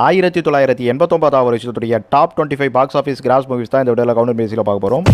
ஆயிரத்தி தொள்ளாயிரத்தி எண்பத்தொம்பதாவது வருஷத்துடைய top twenty five box office gross movies தான் இந்த வீடியோவில் கவுண்டர் பேசியில் பார்க்க போகிறோம்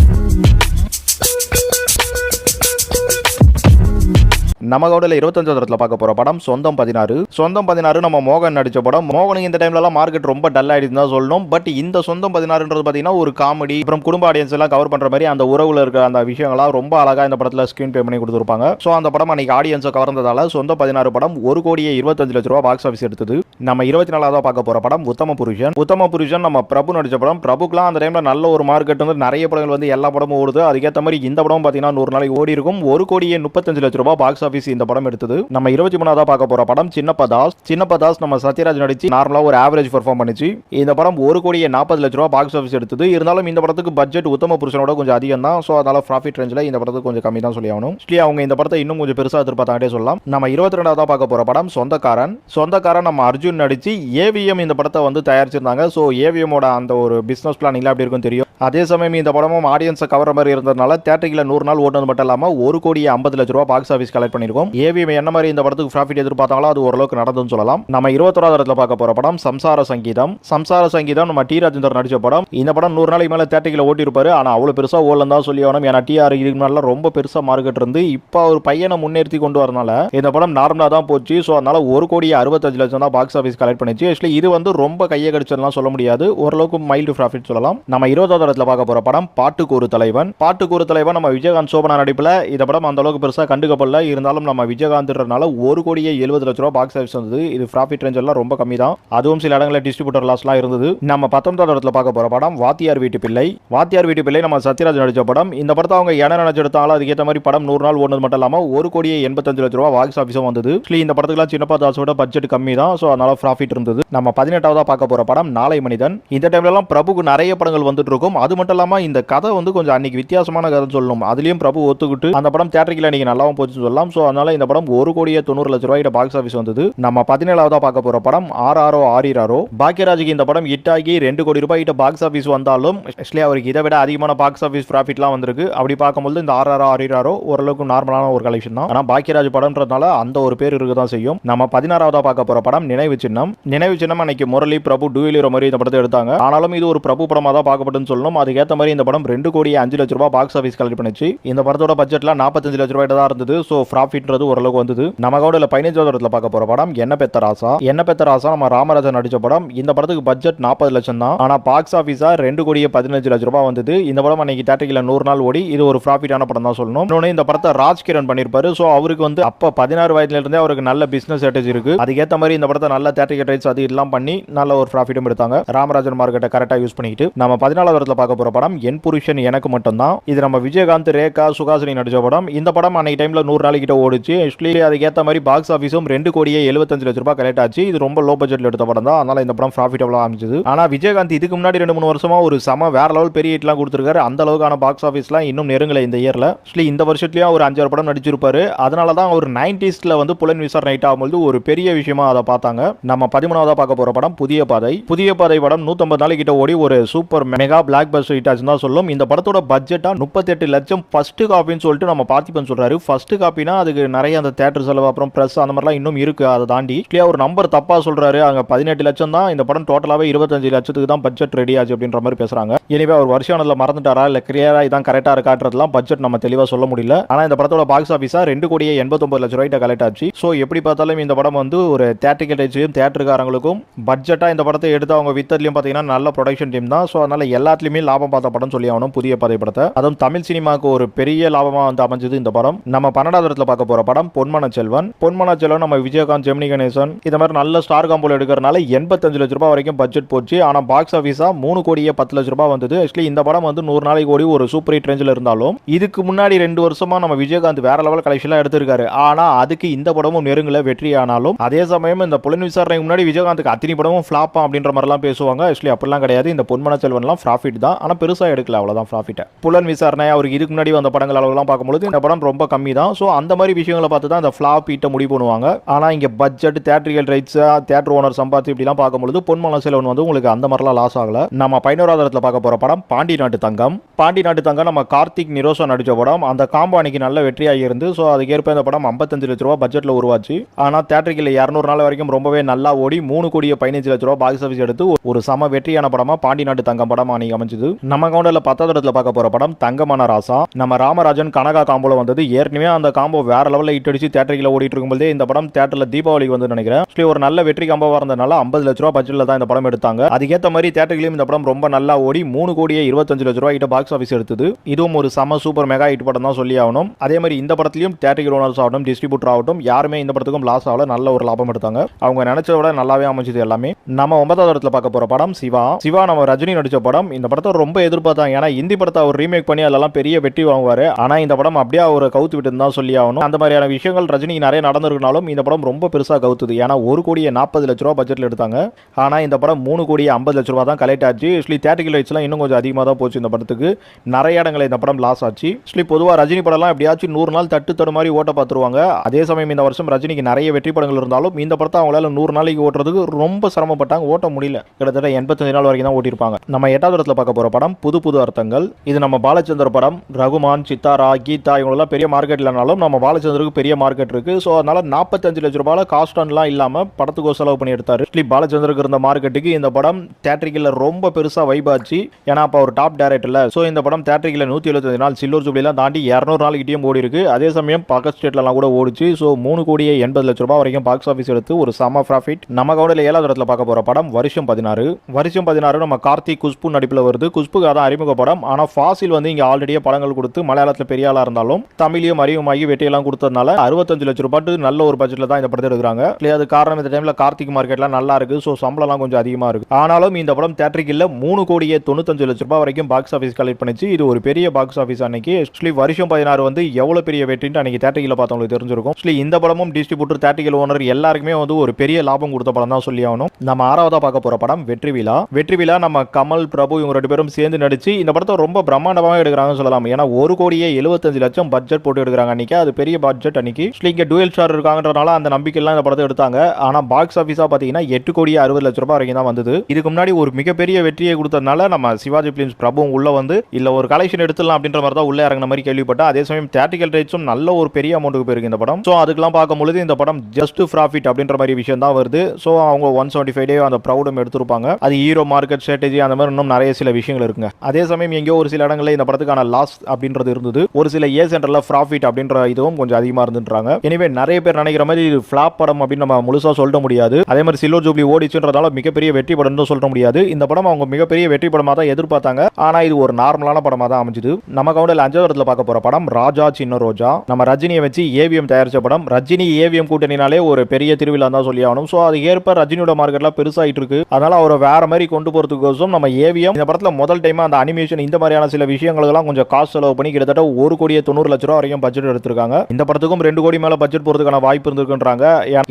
நம்ம கவுடல இருபத்தஞ்சாவது தரத்தில் பார்க்க போற படம் சொந்தம் பதினாறு. சொந்தம் பதினாறு நம்ம மோகன் நடிச்ச படம். மோகனுக்கு இந்த டைம்லலாம் மார்க்கெட் ரொம்ப டல் ஆயிடுச்சு தான் சொல்லணும். பட் இந்த சொந்தம் பதினாறுன்றது பார்த்தீங்கன்னா ஒரு காமெடி அப்புறம் குடும்ப ஆடியன்ஸ் எல்லாம் கவர் பண்ற மாதிரி அந்த உறவுல இருக்க அந்த விஷயங்கள்லாம் ரொம்ப அழகா இந்த படத்துல ஸ்கிரீன் பே பண்ணி கொடுத்துருப்பாங்க. ஸோ அந்த படம் அன்னைக்கு ஆடியன்ஸை கவர்ந்ததால சொந்தம் பதினாறு படம் ஒரு கோடியே இருபத்தஞ்சு லட்ச ரூபா பாக்ஸ் ஆஃபீஸ் எடுத்தது. நம்ம இருபத்தி நாலாவதா பார்க்க போற படம் உத்தம புருஷன். உத்தம புருஷன் நம்ம பிரபு நடிச்ச படம். பிரபுக்குலாம் அந்த டைம்ல நல்ல ஒரு மார்க்கெட் வந்து நிறைய படங்கள் வந்து எல்லா படமும் ஓடுது. அதுக்கேற்ற மாதிரி இந்த படம் பார்த்தீங்கன்னா நூறு நாளைக்கு ஓடி இருக்கும் ஒரு கோடியே முப்பத்தஞ்சு லட்ச ரூபா பாக்ஸ் ஆஃபீஸ் இந்த படம் எடுத்தது. நம்ம இருபத்தி மூணாவதா பார்க்க போற படம் சின்னப்ப தாஸ். சின்னப்ப தாஸ் நம்ம சத்யராஜ் நடிச்சு நார்மலா ஒரு ஆவரேஜ் பெர்ஃபார்ம் பண்ணிச்சு. இந்த படம் ஒரு கோடியே நாற்பது லட்ச ரூபாய் பாக்ஸ் ஆஃபீஸ் எடுத்தது. இருந்தாலும் இந்த படத்துக்கு பட்ஜெட் உத்தம புருஷனோட கொஞ்சம் அதிகம் தான். ஸோ அதனால ப்ராஃபிட் ரேஞ்சில் இந்த படத்துக்கு கொஞ்சம் கம்மி தான் சொல்லி ஆகணும். ஆக்சுவலி அவங்க இந்த படத்தை இன்னும் கொஞ்சம் பெருசாக எதிர்பார்த்தாண்டே சொல்லலாம். நம்ம இருபத்தி ரெண்டாவதாக பார்க்க போற படம் சொந்தக்காரன். சொந்தக்காரன் நம்ம அர்ஜுன் நடிச்சு ஏவிஎம் இந்த படத்தை வந்து தயாரிச்சிருந்தாங்க. ஸோ ஏவிஎம்மோட அந்த ஒரு பிஸ்னஸ் பிளான் இல்லை அப்படி இருக்கும் தெரியும். அதே சமயம் இந்த படமும் ஆடியன்ஸை கவர மாதிரி இருந்ததுனால தேட்டரில் நூறு நாள் ஓட்டுனது மட்டும் இல்லாமல் ஒரு கோடி ஐம்பது லட்ச ரூபா பாக்ஸ் ஆஃபீஸ் கலெக்ட் பண்ணியிருக்கோம் ஏவிஎம் என்ன மாதிரி இந்த படத்துக்கு ப்ராஃபிட் எதிர்பார்த்தாங்களோ அது ஓரளவுக்கு நடந்துன்னு சொல்லலாம். நம்ம இருபத்தொராவது இடத்துல பார்க்க போற படம் சம்சார சங்கீதம். சம்சார சங்கீதம் நம்ம டி ராஜேந்தர் நடிச்ச படம். இந்த படம் நூறு நாளைக்கு மேலே தேட்டரில் ஓட்டியிருப்பாரு. ஆனால் அவ்வளோ பெருசாக ஓடலாம் தான் சொல்லி ஆகணும் ஏன்னா டிஆர் இதுக்கு மேலே ரொம்ப பெருசாக மார்க்கெட் இருந்து இப்போ ஒரு பையனை முன்னேற்றி கொண்டு வரனால இந்த படம் நார்மலாக தான் போச்சு. ஸோ அதனால ஒரு கோடி அறுபத்தஞ்சு லட்சம் தான் பாக்ஸ் ஆஃபீஸ் கலெக்ட் பண்ணிச்சு. ஆக்சுவலி இது வந்து ரொம்ப கையை கடிச்சதுலாம் சொல்ல முடியாது. ஓரளவுக்கு மைல்டு ப்ராஃபிட் சொல்லலாம். நம்ம இருபதாவது இடத்துல பார்க்க போற படம் பாட்டுக்கு ஒரு தலைவன். பாட்டுக்கு ஒரு தலைவன் நம்ம விஜயகாந்த் சோபனா நடிப்பில். இந்த படம் அந்த அளவுக்கு பெருசாக கண்டுக்கப்படல. இருந்தாலும் நம்ம விஜயகாந்த்ன்றனால ஒரு கோடியே எழுபது லட்ச ரூபா பாக்ஸ் ஆஃபீஸ் வந்தது. இது ப்ராஃபிட் ரேஞ்ச் எல்லாம் ரொம்ப கம்மி தான் அதுவும் சில இடங்களில் டிஸ்ட்ரிபியூட்டர் லாஸ்லாம் இருந்தது. நம்ம பத்தொன்பதாவது இடத்துல பார்க்க போற படம் வாத்தியார் வீட்டு பிள்ளை. வாத்தியார் வீட்டு பிள்ளை நம்ம சத்யராஜ் நடிச்ச படம். இந்த படத்தை அவங்க என்ன நினைச்சு அதுக்கேற்ற மாதிரி படம் நூறு நாள் ஓடுனது மட்டும் இல்லாமல் ஒரு கோடியே எண்பத்தஞ்சு லட்ச ரூபா பாக்ஸ் ஆஃபீஸும் வந்தது. ஆக்சுவலி இந்த படத்துக்குலாம் சின்னப்பா தாஸோட பட்ஜெட் கம்மி தான் ஸோ அதனால ப்ராஃபிட் இருந்தது. நம்ம பதினெட்டாவதா பார்க்க போற படம் நாளை மனிதன். இந்த டைம்லலாம் பிரபுக்கு நிறைய படங்கள் வந்துட்டு இருக்கும். அது மட்டும் இல்லாமல் இந்த கதை வந்து கொஞ்சம் அன்னைக்கு வித்தியாசமான கதை சொல்லணும். அதுலயும் பிரபு ஒத்துக்கிட்டு அந்த படம் தேட்டரில் அன்னைக்கு நல்லாவும் போச்சுன்னு சொல்லலாம். ஸோ அதனால இந்த படம் ஒரு கோடியே தொண்ணூறு லட்ச ரூபாய்க்கு பாக்ஸ் ஆஃபீஸ் வந்தது. நம்ம பதினேழாவதா பார்க்க போற படம் ஆர் ஆரோ ஆரிராரோ பாக்கியராஜுக்கு இந்த படம் ஹிட் ஆகி ரெண்டு கோடி ரூபாய் கிட்ட பாக்ஸ் ஆஃபீஸ் வந்தாலும் ஆக்சுவலி அவருக்கு இதை விட அதிகமான பாக்ஸ் ஆஃபீஸ் ப்ராஃபிட்லாம் வந்திருக்கு. அப்படி பார்க்கும்போது இந்த ஆர் ஆரோ ஆரிராரோ ஓரளவுக்கு நார்மலான ஒரு கலெக்ஷன் தான். ஆனால் பாக்கியராஜ் படம்ன்றதுனால அந்த ஒரு பேர் இருக்க தான் செய்யும். நம்ம பதினாறாவதா பார்க்க போற படம் நினைவு சின்னம். நினைவு சின்னம் அன்னைக்கு முரளி பிரபு டூவிலர் மாதிரி இந்த படத்தை எடுத்தாங்க. ஆனாலும் இது ஒரு பிரபு படமாக தான் பார்க்கப்பட்டுன்னு சொல்லணும். அதுக்கேற்ற மாதிரி இந்த படம் ரெண்டு கோடி அஞ்சு லட்ச ரூபாய் பாக்ஸ் ஆஃபீஸ் கலெக்ட் பண்ணிச்சு. இந்த படத்தோட பட்ஜெட்ல நாற்பத்தஞ்சு லட்ச ரூபாய் தான் இருந்தது ஸோ ப்ராஃபிட்ன்றது ஓரளவுக்கு வந்தது. நம்ம கூட பதினஞ்சாவது இடத்துல பார்க்க போற படம். என்ன பெத்த ராசா? என்ன பெத்த ராசா? நம்ம ராமராஜன் நடிச்ச படம். இந்த படத்துக்கு பட்ஜெட் நாற்பது லட்சம் தான். ஆனா பாக்ஸ் ஆஃபீஸா ரெண்டு கோடியே பதினஞ்சு லட்ச ரூபாய் வந்தது. இந்த படம் அன்னைக்கு தேட்டரில் நூறு நாள் ஓடி இது ஒரு ப்ராஃபிட்டான படம் தான் சொல்லணும். இன்னொன்று இந்த படத்தை ராஜ்கிரண் பண்ணியிருப்பாரு. ஸோ அவருக்கு வந்து அப்போ பதினாறு வயதுல இருந்தே அவருக்கு நல்ல பிசினஸ் ஸ்ட்ராட்டஜி இருக்கு. அதுக்கேற்ற மாதிரி இந்த படத்தை நல்ல தேட்டரிக் ரைட்ஸ் அது எல்லாம் பண்ணி நல்ல ஒரு ப்ராஃபிட்டும் எடுத்தாங்க. ராமராஜன் மார்க்கெட்டை கரெக்டாக யூஸ் பண்ணிக்கிட்டு நம்ம பதினாலாவது இடத்துல பார்க்க போற படம் என் புருஷன் எனக்கு மட்டும்தான். இது நம்ம விஜயகாந்த் ரேகா சுகாசினி நடிச்ச படம். இந்த படம் அன்னைக்கு டைம்ல நூறு நாளைக்கிட்ட ஓடிச்சு. ஆக்சுவலி அதுக்கேற்ற மாதிரி பாக்ஸ் ஆஃபீஸும் ரெண்டு கோடியே எழுபத்தஞ்சு லட்ச ரூபாய் கலெக்ட் ஆச்சு. இது ரொம்ப லோ பட்ஜெட்டில் எடுத்த படம் தான். அதனால இந்த படம் ப்ராஃபிட்டபுளாக அமைஞ்சது? ஆனால் விஜயகாந்த் இதுக்கு முன்னாடி ரெண்டு மூணு வருஷமாக ஒரு சம வேற லெவல் பெரிய ஹிட்லாம் கொடுத்துருக்காரு. அந்த அளவுக்கான பாக்ஸ் ஆஃபீஸ்லாம் இன்னும் நெருங்கலை இந்த இயரில் ஆக்சுவலி இந்த வருஷத்துலேயும் ஒரு அஞ்சாறு படம் நடிச்சிருப்பாரு. அதனால தான் ஒரு நைன்டிஸ்டில் வந்து புலன் விசார் நைட் ஆகும்போது ஒரு பெரிய விஷயமா அதை பார்த்தாங்க. நம்ம பதிமூணாவதாக பார்க்க போகிற படம் புதிய பாதை. புதிய பாதை படம் நூற்றம்பது நாளைக்கு கிட்ட ஓடி ஒரு super mega blockbuster hit ஆச்சுன்னு தான் சொல்லும். இந்த படத்தோட பட்ஜெட்டாக முப்பத்தெட்டு லட்சம் ஃபர்ஸ்ட் காப்பின்னு சொல்லிட்டு நம்ம பார்த்திபன் சொல்கிறாரு ஃபர்ஸ்ட் காப்பினா அதுக்கு நிறைய அந்த தேட்டர் செலவு அப்புறம் ப்ரெஸ் அந்த மாதிரிலாம் இன்னும் இருக்குது அதை தாண்டி கிளியாக ஒரு நம்பர் தப்பாக சொல்கிறாரு அங்கே பதினெட்டு லட்சம் தான். இந்த படம் டோட்டலாகவே இருபத்தஞ்சு லட்சத்துக்கு தான் பட்ஜெட் ரெடி ஆச்சு அப்படின்ற மாதிரி பேசுகிறாங்க எனவே அவர் வருஷானதுல மறந்துட்டாரா? இல்லை கிளியராக இதான் கரெக்டாக இருக்காட்டுறதுலாம் பட்ஜெட் நம்ம தெளிவாக சொல்ல முடியல. ஆனால் இந்த படத்தோட பாக்ஸ் ஆஃபீஸாக ரெண்டு கோடியே எண்பத்தொம்பது லட்சம் ரூபாய்ட்ட கலெக்ட் ஆச்சு. ஸோ எப்படி பார்த்தாலும் இந்த படம் வந்து ஒரு தேட்டரிக்கல் ரைட்ஸையும் தேட்டருக்காரங்களுக்கும் பட்ஜெட்டாக இந்த படத்தை எடுத்து அவங்க வித்ததுலயும் பார்த்தீங்கன்னா நல்ல ப்ரொடக்ஷன் டீம் தான். ஸோ அதனால் எல்லாத்துலேயுமே லாபம் பார்த்த படம் சொல்லி ஆகணும் புதிய பாதை படத்தை. அதுவும் தமிழ் சினிமாவுக்கு ஒரு பெரிய லாபமாக வந்து அமைஞ்சது இந்த படம். நம்ம பன்னெண்டாவது இடத்துல பார்க்க போற படம் பொன்மன செல்வன். பொன்மன செல்வன் நம்ம விஜயகாந்த் ஜெமினி கணேசன். இந்த மாதிரி நல்ல ஸ்டார் காம்போல எடுக்கிறனால எண்பத்தஞ்சு லட்ச ரூபாய் வரைக்கும் பட்ஜெட் போச்சு. ஆனா பாக்ஸ் ஆஃபீஸா மூணு கோடியே பத்து லட்ச ரூபாய் வந்தது. ஆக்சுவலி இந்த படம் வந்து நூறு நாளைக்கு ஓடி ஒரு சூப்பர் ஹிட் ரேஞ்சில் இருந்தாலும் இதுக்கு முன்னாடி ரெண்டு வருஷமா நம்ம விஜயகாந்த் வேற லெவல் கலெக்ஷன்லாம் எடுத்திருக்காரு. ஆனா அதுக்கு இந்த படமும் நெருங்கல வெற்றி ஆனாலும் அதே சமயம் இந்த புலன் விசாரணைக்கு முன்னாடி விஜயகாந்துக்கு அத்தனை படமும் ஃபிளாப்பா அப்படின்ற மாதிரிலாம் பேசுவாங்க. ஆக்சுவலி அப்படிலாம் கிடையாது. இந்த பொன்மன செல்வன்லாம் ப்ராஃபிட் தான். ஆனா பெருசா எடுக்கல அவ்வளோதான் ப்ராஃபிட்டை புலன் விசாரணை அவருக்கு இதுக்கு முன்னாடி வந்த படங்கள் அளவுலாம் பார்க்கும்போது இந்த படம் ரொம்ப கம்மி தான் ஸோ அந்த மாதிரி விஷயங்களை பார்த்து தான் அந்த ஃப்ளாப் ஈட்ட முடிவு பண்ணுவாங்க. ஆனால் இங்கே budget theatrical rights theatre owner சம்பாத்தி இப்படிலாம் பார்க்கும்பொழுது பொன்மலம் செலவன் வந்து உங்களுக்கு அந்த மாதிரிலாம் லாஸ் ஆகல. நம்ம பதினோராவது பார்க்க போகிற படம் பாண்டி நாட்டு தங்கம். பாண்டி நாட்டு தங்கம் நம்ம கார்த்திக் நிரோசா நடித்த படம். அந்த காம்போ அன்னைக்கு நல்ல வெற்றியாக இருந்து ஸோ அதுக்கேற்ப இந்த படம் ஐம்பத்தஞ்சு லட்ச ரூபா பட்ஜெட்டில் உருவாச்சு. ஆனால் தேட்டரிக்கில் இரநூறு நாள் வரைக்கும் ரொம்பவே நல்லா ஓடி மூணு கோடிய பதினஞ்சு லட்ச ரூபா பாக்ஸ் ஆஃபீஸ் எடுத்து ஒரு சம வெற்றியான படமாக பாண்டி நாட்டு தங்கம் படம் அன்னைக்கு அமைஞ்சது. நம்ம கவுண்டரில் பத்தாவது இடத்துல பார்க்க போகிற படம் தங்கமான ராசா. நம்ம ராமராஜன் கனகா காம்போல வந்தது. ஏற்கனவே அந்த காம்போ வேற லெவலில் ஹிட் அடிச்சு தேட்டரில் ஓடிட்டு இருக்கும்போதே இந்த படம் தேட்டரில் தீபாவளிக்கு வந்து நினைக்கிறேன். ஆக்சுவலி ஒரு நல்ல வெற்றி கம்பவாக இருந்தனால ஐம்பது லட்ச ரூபா பட்ஜெட்டில் தான் இந்த படம் எடுத்தாங்க. அதுக்கேற்ற மாதிரி தேட்டர்களையும் இந்த படம் ரொம்ப நல்லா ஓடி மூணு கோடியே இருபத்தஞ்சு லட்ச ரூபாய் கிட்ட பாக்ஸ் ஆஃபீஸ் எடுத்தது. இதுவும் ஒரு சம சூப்பர் மெகா ஹிட் படம் தான் சொல்லி ஆகணும். அதே மாதிரி இந்த படத்துலையும் தேட்டரிக்கல் ஓனர்ஸ் ஆகட்டும் டிஸ்ட்ரிபியூட்டர் ஆகட்டும் யாருமே இந்த படத்துக்கும் லாஸ் ஆகல. நல்ல ஒரு லாபம் எடுத்தாங்க. அவங்க நினைச்சத விட நல்லாவே அமைஞ்சது எல்லாமே. நம்ம ஒன்பதாவது இடத்துல பார்க்க போற படம் சிவா. சிவா நம்ம ரஜினி நடிச்ச படம். இந்த படத்தை ரொம்ப எதிர்பார்த்தாங்க. ஏன்னா இந்தி படத்தை அவர் ரீமேக் பண்ணி அதெல்லாம் பெரிய வெற்றி வாங்குவார். ஆனால் இந்த படம் அப்படியே அவர் கவுத்து விட்டு தான் சொல்லி ஆகணும். அந்த மாதிரியான விஷயங்கள் ரஜினி நிறைய நடந்திருக்கனாலும் இந்த படம் ரொம்ப பெருசாக கவுத்துது. ஏன்னா ஒரு கோடியே நாற்பது லட்ச ரூபா பட்ஜெட்ல எடுத்தாங்க. ஆனால் இந்த படம் மூணு கோடியே ஐம்பது லட்ச ரூபா தான் கலெக்ட் ஆச்சு. ஆக்சுவலி தேட்டிக்கல் ரைட்ஸ்லாம் இன்னும் கொஞ்சம் அதிகமாக தான் போச்சு இந்த படத்துக்கு. நிறைய இடங்களில் இந்த படம் லாஸ் ஆச்சு. ஆக்சுவலி பொதுவாக ரஜினி படம்லாம் எப்படியாச்சும் நூறு நாள் தட்டு தடு மாதிரி ஓட்ட பார்த்துருவாங்க. அதே சமயம் இந்த வருஷம் ரஜினிக்கு நிறைய வெற்றி படங்கள் இருந்தாலும் இந்த படத்தை அவங்களால நூறு நாளைக்கு ஓட்டுறதுக்கு ரொம்ப சிரமப்பட்டாங்க. ஓட்ட முடியல. கிட்டத்தட்ட எண்பத்தஞ்சு நாள் வரைக்கும் தான் ஓட்டியிருப்பாங்க. நம்ம எட்டாவது இடத்துல பார்க்க போகிற படம் புது புது அர்த்தங்கள். இது நம்ம பாலச்சந்தர் படம். ரகுமான் சித்தாரா கீதா இவங்களெல்லாம் பெரிய மார்க்கெட் இல்லைனாலும் நம்ம பாலச்சந்தருக்கு பெரிய மார்க்கெட் இருக்கு. ஸோ அதனால நாற்பத்தஞ்சு லட்ச ரூபாய் காஸ்டன்லாம் இல்லாம படத்துக்கோ செலவு பண்ணி எடுத்தாரு ஆக்சுவலி பாலச்சந்தருக்கு இருந்த மார்க்கெட்டுக்கு இந்த படம் தேட்டரிக்கில் ரொம்ப பெருசா வைபாச்சு ஏன்னா அப்போ ஒரு டாப் டேரக்டர்ல ஸோ இந்த படம் தேட்டரிக்கில் நூற்றி எழுபத்தஞ்சு நாள் சில்லூர் ஜூப்ளிலாம் தாண்டி இரநூறு நாள் கிட்டேயும் ஓடி இருக்கு அதே சமயம் பக்க ஸ்டேட்லலாம் கூட ஓடிச்சு. ஸோ மூணு கோடியே எண்பது லட்ச ரூபாய் வரைக்கும் பாக்ஸ் ஆஃபீஸ் எடுத்து ஒரு சம ப்ராஃபிட் நம்ம கவுண்டில் ஏழாவது இடத்துல பார்க்க போற படம் வருஷம் பதினாறு. வருஷம் பதினாறு நம்ம கார்த்திக் குஷ்பு நடிப்பில் வருது. குஷ்புக்கு அதான் அறிமுக படம். ஆனால் ஃபாசில் வந்து இங்கே ஆல்ரெடியே படங்கள் கொடுத்து மலையாளத்தில் பெரிய ஆளாக இருந்தாலும் தமிழையும் அறிமுகமாகி வெற்றியெல்லாம் கொடுத்ததுனால அறுபத்தஞ்சு லட்ச ரூபாய் நல்ல ஒரு பட்ஜெட்டில் தான் இந்த படத்தை எடுக்கிறாங்க. இல்லையா அது காரணம் இந்த டைமில் கார்த்திக் மார்க்கெட்லாம் நல்லா இருக்கு. ஸோ சம்பளம்லாம் கொஞ்சம் அதிகமாக இருக்கு. ஆனாலும் இந்த படம் தேட்டருக்கு இல்லை மூணு கோடியே தொண்ணூத்தஞ்சு லட்ச ரூபாய் வரைக்கும் பாக்ஸ் ஆஃபீஸ் கலெக்ட் பண்ணிச்சு. இது ஒரு பெரிய பாக்ஸ் ஆஃபீஸ் அன்னைக்கு. ஆக்சுவலி வருஷம் பதினாறு வந்து எவ்வளோ பெரிய வெற்றின்னு அன்னைக்கு தேட்டரியில் பார்த்தவங்களுக்கு தெரிஞ்சிருக்கும். ஆக்சுவலி இந்த படமும் டிஸ்ட்ரிபியூட்டர் தேட்டரிக்கல் ஓனர் எல்லாருக்குமே வந்து ஒரு பெரிய லாபம் கொடுத்த படம் தான் சொல்லி ஆகணும். நம்ம ஆறாவதா பார்க்க போற படம் வெற்றி விழா. வெற்றி விழா நம்ம கமல் பிரபு இவங்க ரெண்டு பேரும் சேர்ந்து நடிச்சு இந்த படத்தை ரொம்ப பிரம்மாண்டமாக எடுக்கிறாங்கன்னு சொல்லலாம். ஏன்னா ஒரு கோடியே எழுபத்தஞ்சு லட்சம் பட்ஜெட் போட்டு எடுக்கிறாங்க அன்னைக்கு. அது பெரிய பட்ஜெட் அன்னைக்கு. ஆக்சுவலி இங்கே டூயல் ஸ்டார் இருக்காங்கன்றனால அந்த நம்பிக்கைலாம் இந்த படத்தை எடுத்தாங்க. ஆனால் பாக்ஸ் ஆஃபீஸாக பார்த்தீங்கன்னா எட்டு கோடி அறுபது லட்ச ரூபாய் வரைக்கும் தான் வந்தது. இதுக்கு முன்னாடி ஒரு மிகப்பெரிய வெற்றியை கொடுத்ததுனால நம்ம சிவாஜி பிலிம்ஸ் பிரபுவும் உள்ள வந்து இல்லை ஒரு கலெக்ஷன் எடுத்துடலாம் அப்படின்ற மாதிரி தான் உள்ள இறங்கின மாதிரி கேள்விப்பட்டேன். அதே சமயம் தேட்டிக்கல் ரைட்ஸும் நல்ல ஒரு பெரிய அமௌண்ட்டுக்கு போயிருக்கு இந்த படம். ஸோ அதுக்கெல்லாம் பார்க்கும்பொழுது இந்த படம் ஜஸ்ட் ப்ராஃபிட் அப்படின்ற மாதிரி விஷயம் தான் வருது. ஸோ அவங்க ஒன் செவன்டி ஃபைவ் டே அந்த ப்ரௌடும் எடுத்திருப்பாங்க. அது ஹீரோ மார்க்கெட் ஸ்ட்ராட்டஜி அந்த மாதிரி இன்னும் நிறைய சில விஷயங்கள் இருக்குங்க. அதே சமயம் எங்கேயோ ஒரு சில இடங்களில் இந்த படத்துக்கான லாஸ் அப்படின்றது இருந்தது. ஒரு சில ஏ சென்டரில் ப்ராஃபிட் அப்படின்ற இதுவும் கொஞ்சம் அதிகமாக இருந்துன்றாங்க. எனவே நிறைய பேர் நினைக்கிற மாதிரி இது ஃபிளாப் படம் அப்படின்னு நம்ம முழுசா சொல்ல முடியாது. அதே மாதிரி சில்வர் ஜூப்ளி ஓடிச்சுன்றதால மிகப்பெரிய வெற்றி படம்னு சொல்ல முடியாது. இந்த படம் அவங்க மிகப்பெரிய வெற்றி படமாக தான் எதிர்பார்த்தாங்க. ஆனா இது ஒரு நார்மலான படமாக தான் அமைஞ்சது. நம்ம கவுண்டில் அஞ்சாவது பார்க்க போற படம் ராஜா சின்ன ரோஜா. நம்ம ரஜினியை வச்சு ஏவிஎம் தயாரிச்ச படம். ரஜினி ஏவிஎம் கூட்டணினாலே ஒரு பெரிய திருவிழா தான் சொல்லி ஆகணும். ஸோ அது ஏற்ப ரஜினியோட மார்க்கெட்ல பெருசாயிட்டு இருக்கு. அதனால அவரை வேற மாதிரி கொண்டு போறதுக்கோசம் நம்ம ஏவிஎம் இந்த படத்துல முதல் டைம் அந்த அனிமேஷன் இந்த மாதிரியான சில விஷயங்களுக்கெல்லாம் கொஞ்சம் காசு செலவு பண்ணி கிட்டத்தட்ட ஒரு கோடியே தொண்ணூறு லட்ச ரூபா வரைக்கும் பட்ஜெட் எடுத்திருக்காங்க. இந்த படத்துக்கும் ரெண்டு கோடி மேல பட்ஜெட் போறதுக்கான வாய்ப்பு இருந்திருக்குன்றாங்க.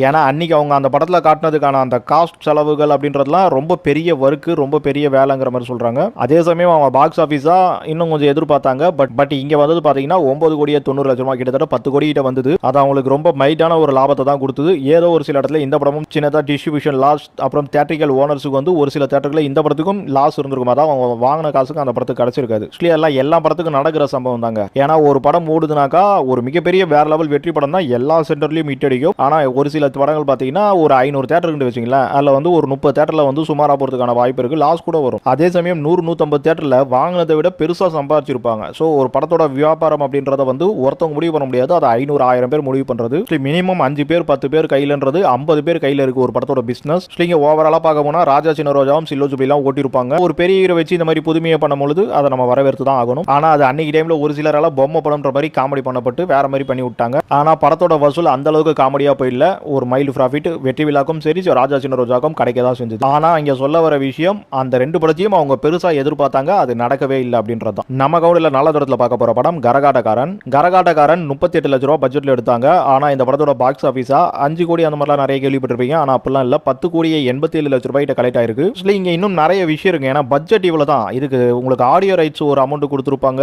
ஏன்னா அன்னைக்கு அவங்க அந்த படத்துல காட்டினதுக்கான அந்த காஸ்ட் செலவுகள் அப்படின்றதுலாம் ரொம்ப பெரிய ஒர்க்கு ரொம்ப பெரிய வேலைங்கிற மாதிரி சொல்றாங்க. அதே சமயம் அவங்க பாக்ஸ் ஆஃபீஸா இன்னும் கொஞ்சம் எதிர்பார்த்தாங்க. பட் பட் இங்க வந்தது பாத்தீங்கன்னா ஒன்பது கோடியே தொண்ணூறு லட்சம் ரூபாய் கிட்டத்தட்ட பத்து கோடி கிட்ட வந்தது. அது அவங்களுக்கு ரொம்ப மைட்டான ஒரு லாபத்தை தான் கொடுத்தது. ஏதோ ஒரு சில இடத்துல இந்த படமும் சின்னதா டிஸ்ட்ரிபியூஷன் லாஸ் அப்புறம் தேட்டரிக்கல் ஓனர்ஸுக்கு வந்து ஒரு சில தேட்டர்களில் இந்த படத்துக்கும் லாஸ் இருந்திருக்கும். அதான் அவங்க வாங்கின காசுக்கு அந்த படத்துக்கு கிடைச்சிருக்காது. எல்லாம் எல்லா படத்துக்கும் நடக்கிற சம்பவம் தாங்க. ஏன்னா ஒரு படம் ஓடுதுனாக்கா ஒரு மிகப்பெரிய வேற லெவல் வெற்றி படம் தான் எல்லா சென்டர்லயும் ஹிட் அடிக்கும். ஆனா ஒரு சில படங்கள் பாத்தீங்கன்னா ஒரு ஐநூறு தேட்டர் வச்சுங்களேன் அதுல வந்து ஒரு முப்பது தேட்டர்ல வந்து சுமாரா போறதுக்கான வாய்ப்பு இருக்கு. லாஸ் கூட வரும். அதே சமயம் நூறு நூத்தம்பது தேட்டர்ல வாங்கினதை விட பெருசா சம்பாதிச்சிருப்பாங்க. ஸோ ஒரு படத்தோட வியாபாரம் அப்படின்றத வந்து ஒருத்தவங்க முடிவு பண்ண முடியாது. அது ஐநூறு ஆயிரம் பேர் முடிவு பண்றது. மினிமம் அஞ்சு பேர் பத்து பேர் கையிலன்றது ஐம்பது பேர் கையில இருக்கு ஒரு படத்தோட பிசினஸ் நீங்க ஓவராலா பார்க்க போனா ராஜா சின்ன ரோஜாவும் சில்லோ ஜுபிலாம் ஓட்டிருப்பாங்க. ஒரு பெரிய ஹீரோ வச்சு இந்த மாதிரி புதுமையை பண்ணும்பொழுது அதை நம்ம வரவேற்று தான் ஆகணும். ஆனா அது அன்னைக்கு டைம்ல ஒரு சிலரால பொம்மை படம்ன்ற மாதிரி காமெடி பண்ணப்பட்டு வேற மாதிரி பண்ணி விட்டாங்க. ஆனா படத்தோட வசூல் அந்த அளவுக்கு காமெடியா போயிடல ஒரு மைல் ப்ராஃபிட் வெற்றி விழாக்கும் சரி ராஜா சின்ன ரோஜாக்கும் கிடைக்க தான் செஞ்சது. ஆனா இங்கே சொல்ல வர விஷயம் அந்த ரெண்டு படத்தையும் அவங்க பெருசா எதிர்பார்த்தாங்க அது நடக்கவே இல்லை அப்படின்றது தான். நம்ம கவுண்டில் நல்ல தூரத்தில் பார்க்க போற படம் கரகாட்டக்காரன். கரகாட்டக்காரன் முப்பத்தி எட்டு லட்ச ரூபா பட்ஜெட்ல எடுத்தாங்க. ஆனா இந்த படத்தோட பாக்ஸ் ஆஃபீஸா அஞ்சு கோடி அந்த மாதிரிலாம் நிறைய கேள்விப்பட்டிருப்பீங்க. ஆனா அப்படிலாம் இல்லை. பத்து கோடியே எண்பத்தி ஏழு லட்ச ரூபாய்கிட்ட கலெக்ட் ஆயிருக்கு. Actually இங்க இன்னும் நிறைய விஷயம் இருக்கு. ஏன்னா பட்ஜெட் இவ்வளவு தான். இதுக்கு உங்களுக்கு ஆடியோ ரைட்ஸ் ஒரு அமௌண்ட் கொடுத்துருப்பாங்க.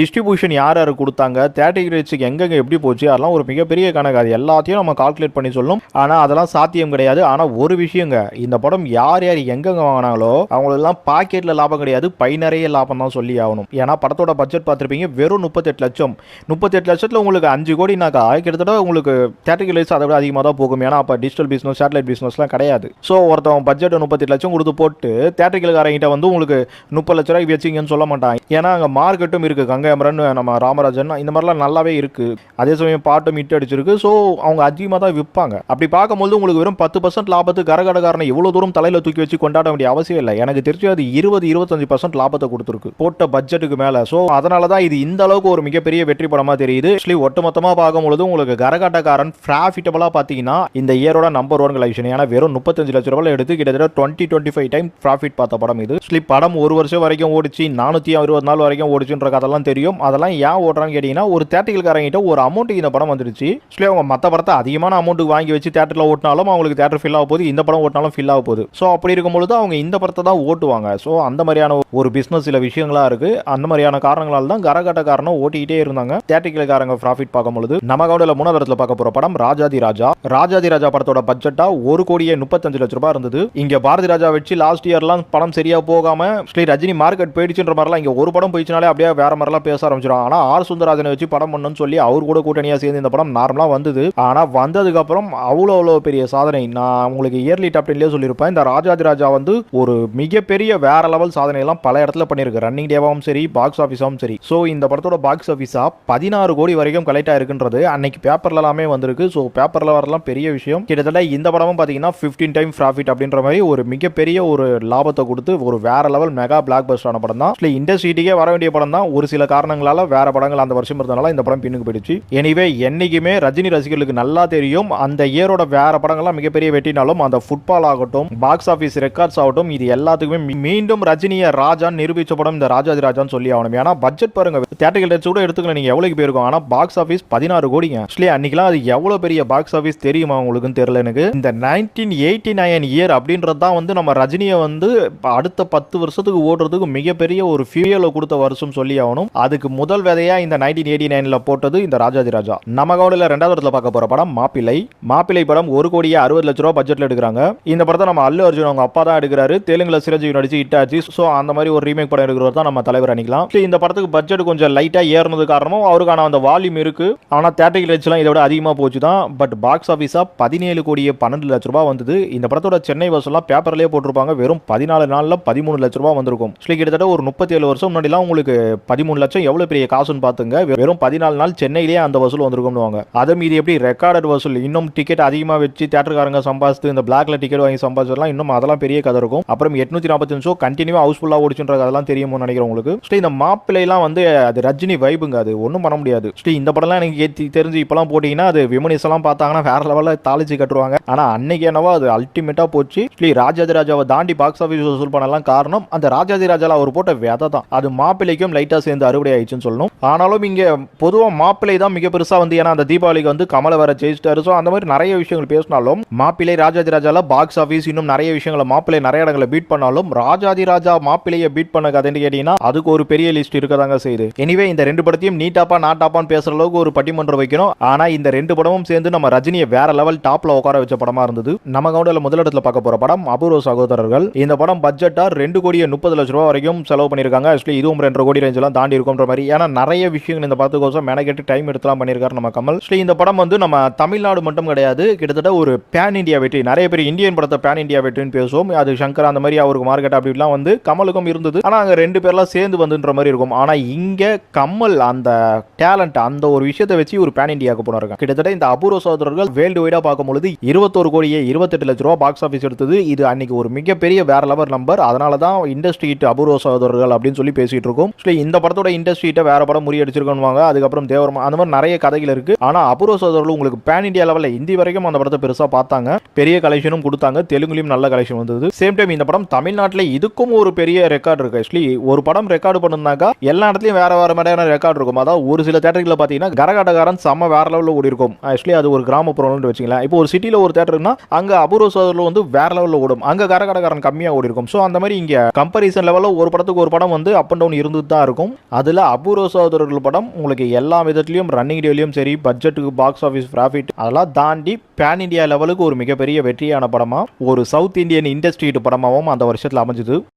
டிஸ்ட்ரிபியூஷன் யார் யார் கொடுத்தாங்க? தேட்டரி ரைட்ஸுக்கு எங்கெங்க எப்படி போச்சு? அதெல்லாம் ஒரு மிகப்பெரிய கணக்கு. அது எல்லாத்தையும் நம்ம கால்குலேட் பண்ணி சொல்லும். ஆனால் அதெல்லாம் சாத்தியம் கிடையாது. ஆனால் ஒரு விஷயங்க. இந்த படம் யார் யார் எங்கெங்க வாங்கினாங்களோ அவங்களெல்லாம் பாக்கெட்டில் லாபம் கிடையாது. பை நிறைய லாபம் தான் சொல்லி ஆகணும். ஏன்னா படத்தோட பட்ஜெட் பார்த்துருப்பீங்க வெறும் முப்பத்தெட்டு லட்சம். முப்பத்தெட்டு லட்சத்தில் உங்களுக்கு அஞ்சு கோடினாக்கா கிட்டத்தட்ட உங்களுக்கு தேட்டரிக்கல் அதை விட அதிகமாக தான் போகும். ஏன்னா அப்போ டிஜிட்டல் பிஸ்னஸ் சேட்டலைட் பிஸ்னஸ்லாம் கிடையாது. ஸோ ஒருத்தவன் பட்ஜெட் முப்பத்தெட்டு லட்சம் கொடுத்து போட்டு தேட்டரிக்கல்காரங்கிட்ட வந்து உங்களுக்கு முப்பது லட்ச ரூபாய்க்கு வச்சிங்கன்னு சொல்ல மாட்டாங்க ஏன்னா அங்கே மார்க்கெட்டும் இருக்குது கங்கையமரன் நம்ம ராமராஜன் இந்த மாதிரிலாம் நல்லாவே இருக்குது அதே சமயம் பாட்டும் இட்டு அடிச்சிருக்கு. ஸோ அவங்க அதிகமாக தான் விற்பாங்க. அப்படி பார்க்கும்போது உங்களுக்கு வெறும் பத்து பர்சன்ட் லாபத்து கரகடகாரனை இவ்வளோ தூரம் தலையில் தூக்கி வச்சு கொண்டாட வேண்டிய அவசியம் இல்லை. எனக்கு தெரிஞ்சு அது இருபது இருபத்தஞ்சு பர்சன்ட் லாபத்தை கொடுத்துருக்கு. போட்ட பட்ஜெட்டுக்கு மேலே. ஸோ அதனால தான் இது இந்த அளவுக்கு ஒரு மிகப்பெரிய வெற்றி படமாக தெரியுது. ஆக்சுவலி ஒட்டுமொத்தமாக பார்க்கும்பொழுது உங்களுக்கு கரகாட்டக்காரன் ப்ராஃபிட்டபிளாக பார்த்தீங்கன்னா இந்த இயரோட நம்பர் ஒன் கலெக்ஷன் ஏன்னா வெறும் முப்பத்தஞ்சு லட்ச ரூபாய் எடுத்து கிட்டத்தட்ட twenty twenty five time profit பார்த்த படம் இது. ஆக்சுவலி படம் ஒரு வருஷம் வரைக்கும் ஓடிச்சு. நானூற்றி அறுபது நாள் வரைக்கும் ஓடிச்சுன்ற கதெல்லாம் தெரியும். அதெல்லாம் ஏன் ஓடுறான்னு கேட்டிங்கன்னா ஒரு தேட்டரிக்கல்காரங்கிட்ட ஒரு அமௌண்ட்டுக்கு இந்த படம் வந்துருச்சு. ஆக்சுவலி அவங்க மற்ற படத்தை அதிகமான அமௌண்ட்டுக்கு வாங்கி வச்சு தேட்டரில் ஓட்டினாலும் அவங்களுக்கு தேட்டர் ஃபில் ஆக போகுது. இந்த படம் ஓட்டினாலும் ஃபில் ஆக போகுது. ஸோ அப்படி இருக்கும்பொழுது அவங்க இந்த படத்தை தான் ஓட்டுவாங்க. ஸோ அந்த மாதிரியான ஒரு பிஸ்னஸ் சில விஷயங்களா இருக்கு. அந்த மாதிரியான காரணங்களால் தான் கரகாட்டக்காரனும் ஓட்டிக்கிட்டே இருந்தாங்க. தேட்டரிக்கல்காரங்க ப்ராஃபிட் பார்க்கும்பொழுது நம்ம கவுண்டில் மூணாவது இடத்துல பார்க்க போற படம் ராஜாதி ராஜா. ராஜாதி ராஜா படத்தோட பட்ஜெட்டா ஒரு கோடியே முப்பத்தஞ்சு லட்ச ரூபாய் இருந்தது. இங்க பாரதி ராஜா வச்சு லாஸ்ட் இயர்லாம் படம் சரியா போகாம ஸ்ரீ ரஜினி மார்க்கெட் போயிடுச்சுன்ற மாதிரிலாம் இங்க ஒரு படம் போயிடுச்சுனாலே அப்படியே வேற மாதிரிலாம் பேச ஆரம்பிச்சிடும் ஆனா ஆர் சுந்தரராஜனை வச்சு படம் பண்ணணும்னு சொல்லி அவர் கூட கூட்டணியாக சேர்ந்து இந்த படம் நார்மலாக வந்தது. ஆனால் வந்ததுக்கு அப்புறம் அவ்வளோ அவ்வளோ பெரிய சாதனை. நான் உங்களுக்கு இயர்லி டாப் டென்லேயே சொல்லியிருப்பேன். இந்த ராஜாதி ராஜா வந்து ஒரு மிகப்பெரிய வேற லெவல் சாதனையெல்லாம் பல இடத்துல பண்ணியிருக்கு ரன்னிங் டேவாகவும் சரி பாக்ஸ் ஆஃபீஸாகவும் சரி. ஸோ இந்த படத்தோட பாக்ஸ் ஆஃபீஸா பதினாறு கோடி வரைக்கும் கலெக்ட் ஆயிருக்குன்றது அன்னைக்கு பேப்பர்ல எல்லாமே வந்திருக்கு. ஸோ பேப்பரில் வரலாம் பெரிய விஷயம். கிட்டத்தட்ட இந்த படமும் பார்த்தீங்கன்னா ஃபிஃப்டீன் டைம் ப்ராஃபிட் அப்படின்ற மாதிரி ஒரு மிகப்பெரிய ஒரு லாபத்தை கொடுத்து ஒரு வேற லெவல் மெகா பிளாக் பஸ்டான படம் தான் இல்லை இண்டஸ்ட்ரிட்டிக்கே வர வேண்டிய படம் தான் ஒரு சில காரணங்களால் வேற படங்கள் அந்த வருஷம் இருந்தனால இந்த படம் பின்னுக்கு போயிடுச்சு. எனிவே என்னைக்குமே ரஜினி ரசிகர்களுக்கு நல்லா தெரியும். அந்த இயரோட வேற படங்கள்லாம் மிகப்பெரிய வெட்டினாலும் அந்த ஃபுட்பால் ஆகட்டும் பாக்ஸ் ஆஃபீஸ் ரெக்கார்ட்ஸ் ஆகட்டும் இது எல்லாத்துக்குமே மீண்டும் ரஜினியை ராஜா நிரூபிச்ச படம் இந்த ராஜாதி ராஜான்னு சொல்லி ஆகணும். ஏன்னா பட்ஜெட் பாருங்க தேட்டர்கள் டேட்ஸ் கூட எடுத்துக்கல நீங்க. எவ்வளவு போயிருக்கோம்? ஆனா பாக்ஸ் ஆஃபீஸ் பதினாறு கோடிங்க. ஆக்சுவலி அன்னைக்கெல்லாம் அது எவ்வளவு பெரிய பாக்ஸ் ஆஃபீஸ் தெரியுமா உங்களுக்கு தெரியல எனக்கு. இந்த நைன்டீன் எயிட்டி நைன் இயர் அப்படின்றது தான் வந்து நம்ம ரஜினியை வந்து அடுத்த பத்து வருஷத்துக்கு ஓடுறதுக்கு மிகப்பெரிய ஒரு ஃபியூயலை கொடுத்த வருஷம் சொல்லி ஆகணும். அதுக்கு முதல் விதையா இந்த நைன்டீன் எயிட்டி நைன்ல போட்டது இந்த ராஜாதி ராஜா. நம்ம கவுண்டில் ரெண்டாவது இடத்துல பார்க்க போற படம் மாப்பிள்ளை. மாப்பிள்ளை படம் ஒரு கோடியே அறுபது லட்ச ரூபா பட்ஜெட்ல எடுக்கிறாங்க. இந்த படத்தை நம்ம அல்லு அர்ஜுன் அவங்க அப்பா தான் எடுக்கிறாரு. தெலுங்குல சிரஞ்சீவி நடிச்சு ஹிட் ஆச்சு. ஸோ அந்த மாதிரி ஒரு ரீமேக் படம் எடுக்கிறவர் தான் நம்ம தலைவர் அணிக்கலாம் இந்த படத்துக்கு பட்ஜெட் கொஞ்சம் லைட்டா ஏறினது காரணமும் அவருக்கான அந்த வால்யூம் இருக்கு. ஆனால் தேட்டரிக்கல் வச்சுலாம் இதை விட அதிகமாக போச்சு தான். பட் பாக்ஸ் ஆஃபீஸாக பதினேழு கோடியே பன்னெண்டு லட்ச ரூபா வந்தது. இந்த படத்தோட சென்னை வசூலாம் பேப்பர்லேயே போட்டிருப்பாங்க. வெறும் பதினாலு நாளில் பதிமூணு லட்ச ரூபா வந்திருக்கும். ஸோ கிட்டத்தட்ட ஒரு முப்பத்தி ஏழு வருஷம் முன்னாடிலாம் உங்களுக்கு பதிமூணு லட்சம் எவ்வளோ பெரிய காசுன்னு பார்த்துங்க. வெறும் பதினாலு நாள் சென்னையிலேயே அந்த வசூல் வந்திருக்கும்னுவாங்க. அதை மீதி எப்படி ரெக்கார்டட் வசூல் இன்னும் டிக்கெட் அதிகமாக வச்சு தேட்டருக்காரங்க சம்பாதிச்சு இந்த பிளாக்ல டிக்கெட் வாங்கி சம்பாதிச்சிடலாம் இன்னும் அதெல்லாம் பெரிய கதை இருக்கும். அப்புறம் எட்நூத்தி நாற்பத்தி நிமிஷம் கண்டினியூவா ஹவுஸ்ஃபுல்லாக ஓடிச்சுன்றது அதெல்லாம் தெரியுமோ நினைக்கிறேன் உங்களுக்கு. ஸ்ரீ இந்த மாப்பிள்ளைலாம் வந்து அது ரஜினி வைபுங்க அது. ஒன்றும் பண்ண முடியாது. ஸ்ரீ இந்த படம்லாம் எனக்கு ஏற்றி தெரிஞ்சு இப்பெல்லாம் போட்டிங்கன்னா அது விமனிஸ் எல்லாம் பார்த்தாங்கன்னா வேற லெவலில் தாளிச்சு கட்டுருவாங்க ஆனால் அன்னைக்கு என்னவோ அது அல்டிமேட்டாக போச்சு. ஸ்ரீ ராஜாதிராஜாவை தாண்டி பாக்ஸ் ஆஃபீஸ் வசூல் பண்ணலாம் காரணம் அந்த ராஜாதி அவர் போட்ட விதை தான் அது மாப்பிள்ளைக்கும் லைட்டாக சேர்ந்து அறுவடை ஆயிடுச்சுன்னு சொல்லணும். ஆனாலும் இங்கே பொதுவாக மாப்பிள்ளை தான் மிக பெருசா வந்து ஏன்னா அந்த தீபாவளிக்கு வந்து கமல வர ஜெயிச்சிட்டாரு. ஸோ அந்த மாதிரி நிறைய விஷயங்கள் பேசினாலும் மாப்பிள்ளை ராஜாதி ராஜால பாக்ஸ் ஆஃபீஸ் இன்னும் நிறைய விஷயங்களை மாப்பிள்ளை நிறைய இடங்களை பீட் பண்ணாலும் ராஜாதி ராஜா மாப்பிள்ளையை பீட் பண்ண கதைன்னு கேட்டீங்கன்னா அதுக்கு ஒரு பெரிய லிஸ்ட் இருக்கதாங்க செய்யுது. எனிவே இந்த ரெண்டு படத்தையும் நீட்டாப்பா நாட்டாப்பான்னு பேசுற அளவுக்கு ஒரு பட்டிமன்றம் வைக்கணும். ஆனா இந்த ரெண்டு படமும் சேர்ந்து நம்ம ரஜினியை வேற லெவல் டாப்ல உட்கார வச்ச படமா இருந்தது. நம்ம கவுண்டில் முதலிடத்துல பார்க்க போற படம் அபூர்வ சகோதரர்கள். இந்த படம் பட்ஜெட்டா ரெண்டு கோடியே முப்பது லட்ச ரூபா வரைக்கும் செலவு பண்ணிருக்காங்க ஆக்சுவலி இதுவும் ரெண்டு கோடி ரேஞ்செல்லாம் தாண்டி இருக்கும்ன்ற மாதிரி. ஏன்னா நிறைய விஷயங்கள் இந்த படத்துக்கோசம் மெனக்கெட்டு டைம் எடுத்து எடுத்துலாம் பண்ணியிருக்காரு நம்ம கமல். ஆக்சுவலி இந்த படம் வந்து நம்ம தமிழ்நாடு மட்டும் கிடையாது கிட்டத்தட்ட ஒரு பேன் இந்தியா வெற்றி. நிறைய பேர் இந்தியன் படத்தை பேன் இந்தியா வெற்றின்னு பேசுவோம். அது சங்கர் அந்த மாதிரி அவருக்கு மார்க்கெட் அப்படிலாம் வந்து கமலுக்கும் இருந்தது. ஆனா அங்க ரெண்டு பேர்லாம் சேர்ந்து வந்துன்ற மாதிரி இருக்கும். ஆனா இங்க கமல் அந்த டேலண்ட் அந்த ஒரு விஷயத்தை வச்சு ஒரு பேன் இண்டியாவுக்கு போனாருங்க. கிட்டத்தட்ட இந்த அபூர்வ சகோதரர்கள் வேர்ல்டு வைடாக பார்க்கும்பொழுது இருபத்தோரு கோடியே இருபத்தெட்டு லட்ச ரூபா பாக்ஸ் ஆஃபீஸ் எடுத்தது. இது அன்னைக்கு ஒரு மிகப்பெரிய வேற லெவல் நம்பர் அதனால தான் இண்டஸ்ட்ரி ஹிட் அபூர்வ சகோதரர்கள் அப்படின்னு சொல்லி பேசிட்டு இருக்கோம். இந்த படத்தோட இண்டஸ்ட்ரி ஹிட்டை வேற படம் முறியடிச்சிருக்கோம்வாங்க அதுக்கப்புறம் தேவரமா அந்த மாதிரி நிறைய கதைகள் இருக்கு. ஆனா அபூர்வ சகோதரர்கள் உங்களுக்கு பேன் இந்தியா லெவலில் இந்தி வரைக்கும் அந்த படத்தை பெருசா பார்த்தாங்க. பெரிய கலெக்ஷனும் கொடுத்தாங்க. தெலுங்குலையும் நல்ல கலெக்ஷன் வந்தது. சேம் டைம் இந்த படம் தமிழ்நாட்டில் இதுக்கும் ஒரு பெரிய ரெக்கார்டு இருக்கு. ஆக்சுவலி ஒரு படம் ரெக்கார்டு பண்ணிருந்தாக்கா எல்லா இடத்துலயும் வேற வேற மாதிரியான ரெக்கார்டு இருக்கும். அதாவது ஒரு சில தேட்டர்களில் பார்த்தீங்கன்னா கரகாட்டக்காரன் செம்ம வேற லெவலில் ஓடி இருக்கும். ஆக்சுவலி அது ஒரு கிராமப்புறம்னு வச்சுக்கலாம் இப்போ ஒரு சிட்டியில் ஒரு தேட்டர்னா அங்க அபூர்வ சோதரில் வந்து வேற லெவலில் ஓடும். அங்க கரகாட்டக்காரன் கம்மியாக ஓடி இருக்கும். ஸோ அந்த மாதிரி இங்க கம்பரிசன் லெவலில் ஒரு படத்துக்கு ஒரு படம் வந்து அப் அண்ட் டவுன் இருந்துட்டு தான் இருக்கும். அதில் அபூர்வ சகோதரர்கள் படம் உங்களுக்கு எல்லா விதத்துலையும் ரன்னிங் டேலையும் சரி பட்ஜெட்டுக்கு பாக்ஸ் ஆஃபீஸ் ப்ராஃபிட் அதெல்லாம் தாண்டி பேன் இந்தியா லெவலுக்கு ஒரு மிகப்பெரிய வெற்றியான படமாக ஒரு சவுத் இந்தியன் இண்டஸ்ட்ரி படமாகவும் அந்த வருஷத்தில் அமைஞ்சுது.